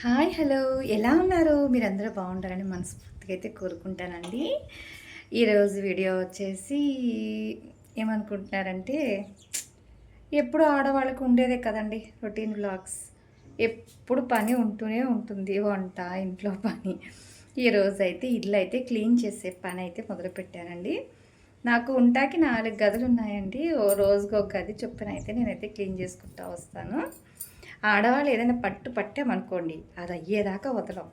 Hi hello. ఎలా ఉన్నారు? మీరందరూ బాగుంటారని మనస్ఫూర్తిగా అయితే కోరుకుంటానండి. ఈరోజు వీడియో వచ్చేసి ఏమనుకుంటున్నారంటే ఎప్పుడు ఆడవాళ్ళకు ఉండేదే కదండి రొటీన్ వ్లాగ్స్. ఎప్పుడు పని ఉంటూనే ఉంటుంది వంట ఇంట్లో పని. ఈరోజు అయితే ఇల్లు అయితే క్లీన్ చేసే పని అయితే మొదలుపెట్టానండి. నాకు ఉంటాకి నాలుగు గదులు ఉన్నాయండి ఓ రోజుకి ఒక గది చొప్పున అయితే నేనైతే క్లీన్ చేసుకుంటా వస్తాను. ఆడవాళ్ళు ఏదైనా పట్టు పట్టామనుకోండి అది అయ్యేదాకా వదలం.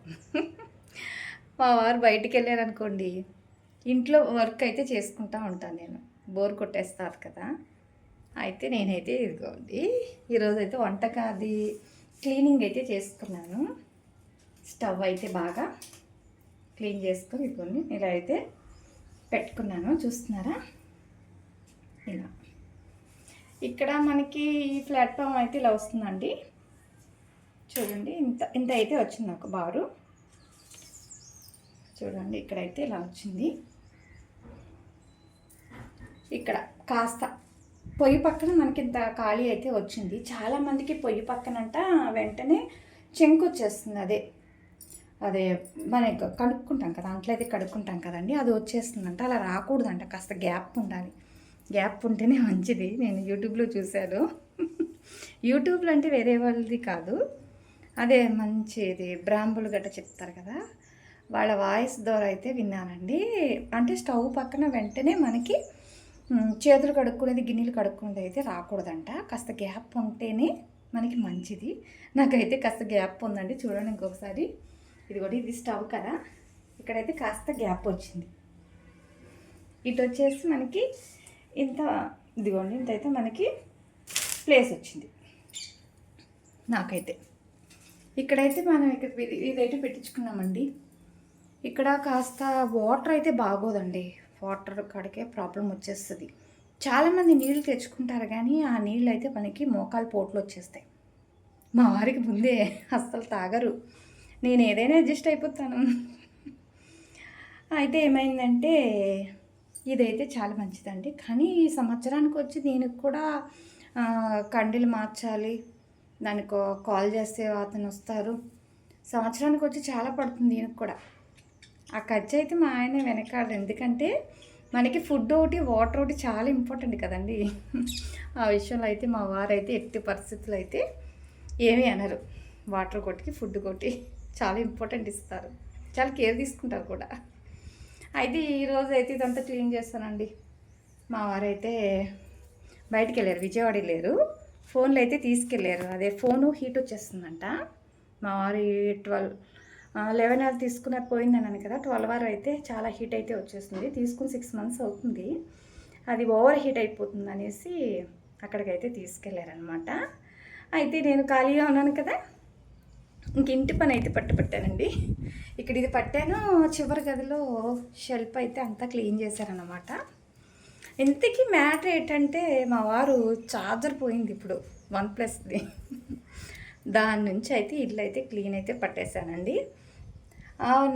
మా వారు బయటికి వెళ్ళారనుకోండి ఇంట్లో వర్క్ అయితే చేసుకుంటా ఉంటాను నేను. బోర్ కొట్టేస్తారు కదా. అయితే నేనైతే ఇదిగోండి ఈరోజు అయితే వంటకాది క్లీనింగ్ అయితే చేసుకున్నాను. స్టవ్ అయితే బాగా క్లీన్ చేసుకొని ఇదిగోండి ఇలా అయితే పెట్టుకున్నాను. చూస్తున్నారా? ఇలా. ఇక్కడ మనకి ఈ ప్లాట్ఫామ్ అయితే ఇలా వస్తుందండి. చూడండి ఇంత ఇంత అయితే వచ్చింది నాకు బారు. చూడండి ఇక్కడైతే ఇలా వచ్చింది. ఇక్కడ కాస్త పొయ్యి పక్కన మనకి ఇంత ఖాళీ అయితే వచ్చింది. చాలామందికి పొయ్యి పక్కనంట వెంటనే చెంకు వచ్చేస్తుంది అదే. అదే మన కడుక్కుంటాం కదా అంట్లో అయితే కడుక్కుంటాం కదండి అది వచ్చేస్తుందంట. అలా రాకూడదంట కాస్త గ్యాప్ ఉండాలి. గ్యాప్ ఉంటేనే మంచిది. నేను యూట్యూబ్లో చూశాను. యూట్యూబ్లో అంటే వేరే వాళ్ళది కాదు. అదే మంచిది బ్రాంబులు గట్ట చెప్తారు కదా. వాళ్ళ వాయిస్ ద్వారా అయితే విన్నానండి. అంటే స్టవ్ పక్కన వెంటనే మనకి చేతులు కడుక్కునేది గిన్నెలు కడుక్కునేది అయితే రాకూడదంట. కాస్త గ్యాప్ ఉంటేనే మనకి మంచిది. నాకైతే కాస్త గ్యాప్ ఉందండి. చూడండి ఇంకొకసారి. ఇది కూడా ఇది స్టవ్ కదా. ఇక్కడైతే కాస్త గ్యాప్ వచ్చింది. ఇటు వచ్చేసి మనకి ఇంత ఇదిగోండి ఇంత అయితే మనకి ప్లేస్ వచ్చింది. నాకైతే. ఇక్కడైతే మనం ఇక్కడ ఇదైతే పెట్టించుకున్నామండి. ఇక్కడ కాస్త వాటర్ అయితే బాగోదండి. వాటర్ కాడికే ప్రాబ్లం వచ్చేస్తుంది. చాలామంది నీళ్ళు తెచ్చుకుంటారు కానీ ఆ నీళ్ళు అయితే మనకి మోకాలు పోట్లు వచ్చేస్తాయి. మా వారికి ముందే అస్సలు తాగరు. నేను ఏదైనా అడ్జస్ట్ అయిపోతాను. అయితే ఏమైందంటే ఇదైతే చాలా మంచిదండి. కానీ ఈ సంవత్సరానికి వచ్చి దీనికి కూడా కండీలు మార్చాలి దానికి కాల్ చేస్తే అతను వస్తారు. సంవత్సరానికి వచ్చి చాలా పడుతుంది దీనికి కూడా. ఆ ఖర్చు అయితే మా ఆయన వెనకాడు ఎందుకంటే మనకి ఫుడ్ ఒకటి వాటర్ ఒకటి చాలా ఇంపార్టెంట్ కదండి. ఆ విషయంలో అయితే మా వారైతే ఎట్టి పరిస్థితులు అయితే ఏమీ అనరు. వాటర్ కొట్టికి ఫుడ్ కొట్టి చాలా ఇంపార్టెంట్ ఇస్తారు. చాలా కేర్ తీసుకుంటారు కూడా. అయితే ఈరోజు అయితే ఇదంతా క్లీన్ చేస్తానండి. మా వారైతే బయటికి వెళ్ళారు. విజయవాడ వెళ్ళారు. ఫోన్లు అయితే తీసుకెళ్ళారు అదే ఫోను హీట్ వచ్చేస్తుందంట. మా వారు ట్వెల్వ్ లెవెన్ అవర్ తీసుకున్న పోయిందన్నాను కదా ట్వెల్వ్ అవర్ అయితే చాలా హీట్ అయితే వచ్చేస్తుంది. తీసుకుని సిక్స్ మంత్స్ అవుతుంది. అది ఓవర్ హీట్ అయిపోతుంది అనేసి అక్కడికైతే తీసుకెళ్ళారనమాట అయితే నేను ఖాళీగా ఉన్నాను కదా ఇంక ఇంటి పని అయితే పట్టుపట్టానండి ఇక్కడ ఇది పట్టాను చివరి గదిలో షెల్ఫ్ అయితే అంతా క్లీన్ చేశారనమాట ఇంతకీ మ్యాటర్ ఏంటంటే మా వారు చార్జర్ పోయింది ఇప్పుడు వన్ ప్లస్ది దాని నుంచి అయితే ఇల్లు అయితే క్లీన్ అయితే పట్టేశానండి.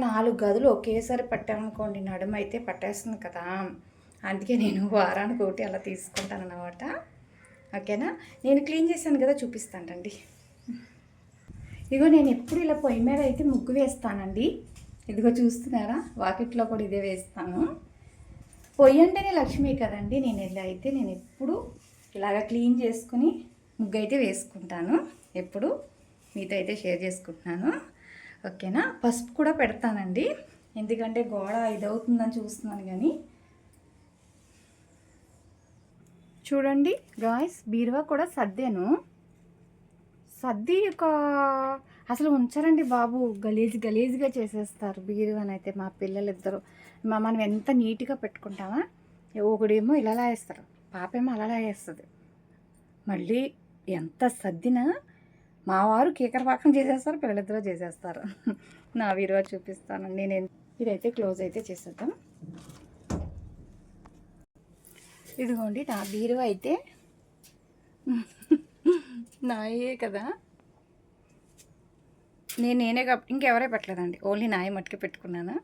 నాలుగు గదులు ఒకేసారి పట్టామనుకోండి నడుమ అయితే పట్టేస్తుంది కదా. అందుకే నేను వారానికి ఒకటి అలా తీసుకుంటాను అనమాట ఓకేనా? నేను క్లీన్ చేశాను కదా చూపిస్తానండి. ఇదిగో నేను ఎప్పుడు ఇలా పొయ్యి మీద అయితే ముగ్గు వేస్తానండి. ఇదిగో చూస్తున్నారా? వాకిట్లో కూడా ఇదే వేస్తాను. పొయ్యి అంటేనే లక్ష్మి కదండి. నేను ఇలా అయితే నేను ఎప్పుడు ఇలాగ క్లీన్ చేసుకుని ముగ్గు అయితే వేసుకుంటాను. ఎప్పుడు మీతో అయితే షేర్ చేసుకుంటున్నాను. ఓకేనా? పసుపు కూడా పెడతానండి. ఎందుకంటే గోడ ఇదవుతుందని చూస్తున్నాను కానీ. చూడండి గాయస్ బీరువా కూడా సర్దాను. సర్ది ఒక అసలు ఉంచారండి బాబు. గలీజ్ గలీజ్గా చేసేస్తారు. బీరువాని అయితే మా పిల్లలిద్దరు. మా మనం ఎంత నీట్గా పెట్టుకుంటామా? ఒకడేమో ఇలా లాగేస్తారు. పాపేమో అలా లాగేస్తుంది. మళ్ళీ ఎంత సర్దినా మా వారు కీకరపాకం చేసేస్తారు పిల్లలిద్దరూ చేసేస్తారు. నా వీరువా చూపిస్తానండి నేను ఇదైతే క్లోజ్ అయితే చేసేద్దాం. ఇదిగోండి నా బీరువా అయితే. నాయే కదా. నేను నేనే కప్ ఇంకెవరే పెట్టలేదండి. ఓన్లీ నాయ మట్టుకే పెట్టుకున్నాను.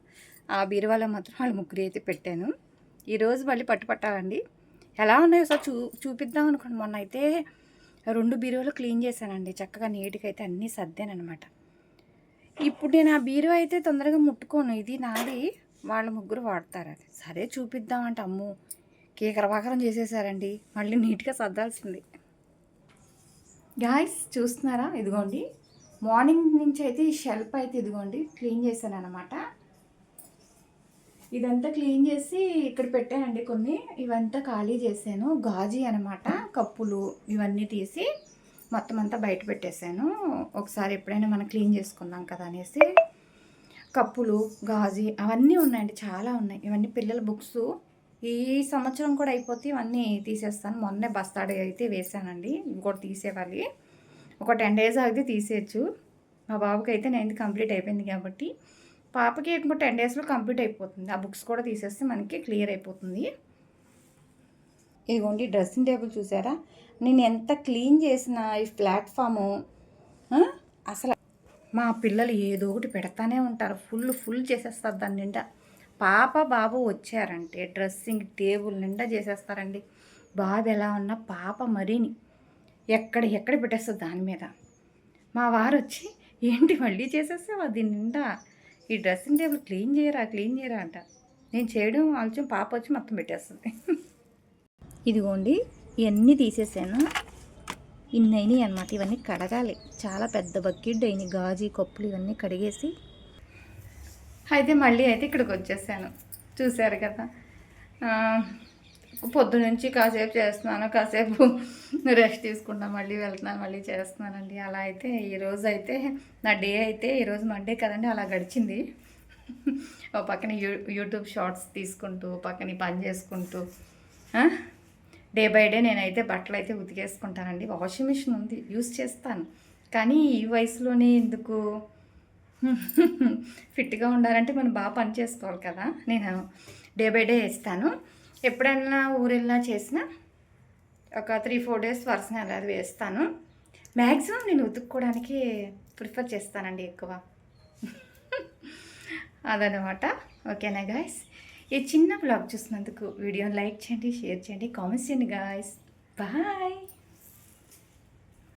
ఆ బీరువాలో మాత్రం వాళ్ళు ముగ్గురు అయితే పెట్టాను. ఈరోజు మళ్ళీ పట్టు పట్టాలండి ఎలా ఉన్నాయో సార్ చూ చూపిద్దాం అనుకోండి. మొన్న అయితే రెండు బీరువాలు క్లీన్ చేశానండి. చక్కగా నీట్గా అయితే అన్నీ సర్దానమాట ఇప్పుడు నేను ఆ బీరో అయితే తొందరగా ముట్టుకోను. ఇది నాది. వాళ్ళ ముగ్గురు వాడతారు అది. సరే చూపిద్దామంటే అమ్ము కేకరవాకరం చేసేసారండి. మళ్ళీ నీట్గా సర్దాల్సింది. గాయస్ చూస్తున్నారా? ఇదిగోండి. మార్నింగ్ నుంచి అయితే ఈ షెల్ఫ్ అయితే ఇదిగోండి క్లీన్ చేశాను అనమాట ఇదంతా క్లీన్ చేసి ఇక్కడ పెట్టానండి కొన్ని. ఇవంతా ఖాళీ చేశాను. గాజీ అనమాట కప్పులు ఇవన్నీ తీసి మొత్తం అంతా బయట పెట్టేశాను. ఒకసారి ఎప్పుడైనా మనం క్లీన్ చేసుకుందాం కదా అనేసి. కప్పులు గాజీ అవన్నీ ఉన్నాయండి చాలా ఉన్నాయి. ఇవన్నీ పిల్లల బుక్స్ ఈ సంవత్సరం కూడా అయిపోతే ఇవన్నీ తీసేస్తాను. మొన్నే బస్తాడే అయితే వేసానండి ఇంకోటి తీసేవాలి. ఒక టెన్ డేస్ అయితే తీసేయచ్చు. మా బాబుకి అయితే నేను కంప్లీట్ అయిపోయింది కాబట్టి. పాపకి ఇంకో టెన్ డేస్లో కంప్లీట్ అయిపోతుంది. ఆ బుక్స్ కూడా తీసేస్తే మనకి క్లియర్ అయిపోతుంది. ఇదిగోండి డ్రెస్సింగ్ టేబుల్ చూసారా? నేను ఎంత క్లీన్ చేసిన ఈ ప్లాట్ఫాము. అసలు మా పిల్లలు ఏదో ఒకటి పెడతానే ఉంటారు. ఫుల్ ఫుల్ చేసేస్తారు దాని నిండా. పాప బాబు వచ్చారంటే డ్రెస్సింగ్ టేబుల్ నిండా చేసేస్తారండి. బాబు ఎలా ఉన్నా పాప మరీని. ఎక్కడ ఎక్కడ పెట్టేస్తుంది దాని మీద? మా వారు వచ్చి ఏంటి మళ్ళీ చేసేస్తావా? దీని నిండా ఈ డ్రెస్సింగ్ టేబుల్ క్లీన్ చేయరా క్లీన్ చేయరా అంట. నేను చేయడం ఆలోచన పాప వచ్చి మొత్తం పెట్టేస్తుంది. ఇదిగోండి ఇవన్నీ తీసేసాను. ఇన్ని అయినాయి అనమాట ఇవన్నీ కడగాలి. చాలా పెద్ద బకెట్ అయినాయి గాజు కప్పులు ఇవన్నీ కడిగేసి అయితే మళ్ళీ అయితే ఇక్కడికి వచ్చేసాను. చూశారు కదా. పొద్దునుంచి పొద్దు నుంచి కాసేపు చేస్తున్నాను కాసేపు రెస్ట్ తీసుకుంటా మళ్ళీ వెళ్తున్నాను మళ్ళీ చేస్తున్నానండి. అలా అయితే ఈరోజు అయితే నా డే అయితే ఈరోజు మండే కదండి అలా గడిచింది. ఓ పక్కన యూ యూట్యూబ్ షార్ట్స్ తీసుకుంటూ పక్కన పని చేసుకుంటూ డే బై డే నేనైతే బట్టలు అయితే ఉతికేసుకుంటానండి. వాషింగ్ మిషన్ ఉంది యూస్ చేస్తాను. కానీ ఈ వయసులోనే ఎందుకు? ఫిట్గా ఉండాలంటే మనం బాగా పని చేసుకోవాలి కదా. నేను డే బై డే వేస్తాను. ఎప్పుడైనా ఊరెళ్ళినా చేసినా ఒక త్రీ ఫోర్ డేస్ వరుసనే అలా వేస్తాను. మ్యాక్సిమం నేను ఉతుక్కోవడానికి ప్రిఫర్ చేస్తానండి ఎక్కువ. అదనమాట. ఓకేనా గాయస్? ఈ చిన్న బ్లాగ్ చూసినందుకు వీడియోని లైక్ చేయండి షేర్ చేయండి కామెంట్స్ చేయండి గాయస్. బాయ్!